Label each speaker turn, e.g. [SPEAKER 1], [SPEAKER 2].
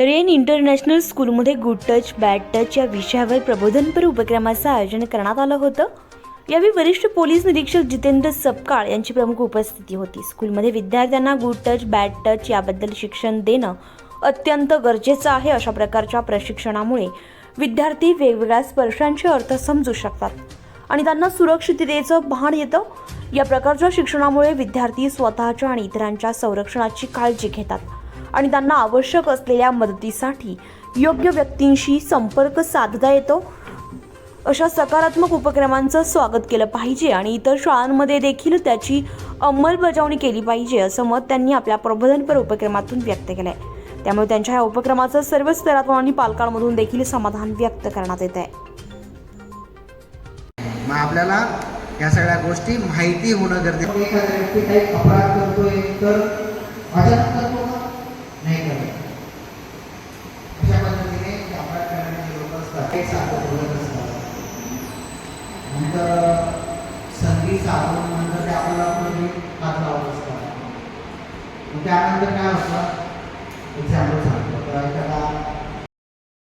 [SPEAKER 1] Rain international स्कूलमध्ये good touch bad touch या विषयावर प्रबोधनपर उपक्रमाचं आयोजन करण्यात आलं होतं. यावेळी वरिष्ठ पोलीस निरीक्षक जितेंद्र सपकाळ यांची प्रमुख उपस्थिती होती. स्कूलमध्ये विद्यार्थ्यांना गुड टच बॅड टच याबद्दल शिक्षण देणं अत्यंत गरजेचं आहे अशा प्रकारच्या प्रशिक्षणामुळे. विद्यार्थी वेगवेगळ्या स्पर्शांचे अर्थ समजू शकतात आणि त्यांना सुरक्षिततेचं भान येतं. या प्रकारच्या शिक्षणामुळे विद्यार्थी स्वतःच्या आणि इतरांच्या संरक्षणाची काळजी घेतात. आणि त्यांना आवश्यक असलेल्या मदतीसाठी योग्य व्यक्तींशी संपर्क साधता येतो. अशा सकारात्मक उपक्रमांचं स्वागत केलं पाहिजे आणि इतर शाळांमध्ये देखील त्याची अंमलबजावणी केली पाहिजे असं मत त्यांनी आपल्या प्रबोधनपर उपक्रमातून व्यक्त केलं आहे त्यामुळे त्यांच्या या उपक्रमाचं सर्व स्तरातून आणि पालकांमधून देखील समाधान व्यक्त करण्यात येत आहे
[SPEAKER 2] मग आपल्याला या सगळ्या गोष्टी माहिती होणं गरजेचं
[SPEAKER 3] ते साधं बोलत असतात. नंतर संधी साधून नंतर ते आपल्याला कोणी हात लावत असतात. त्यानंतर काय होतं? एक्झाम्पल सांगतो. तर एखादा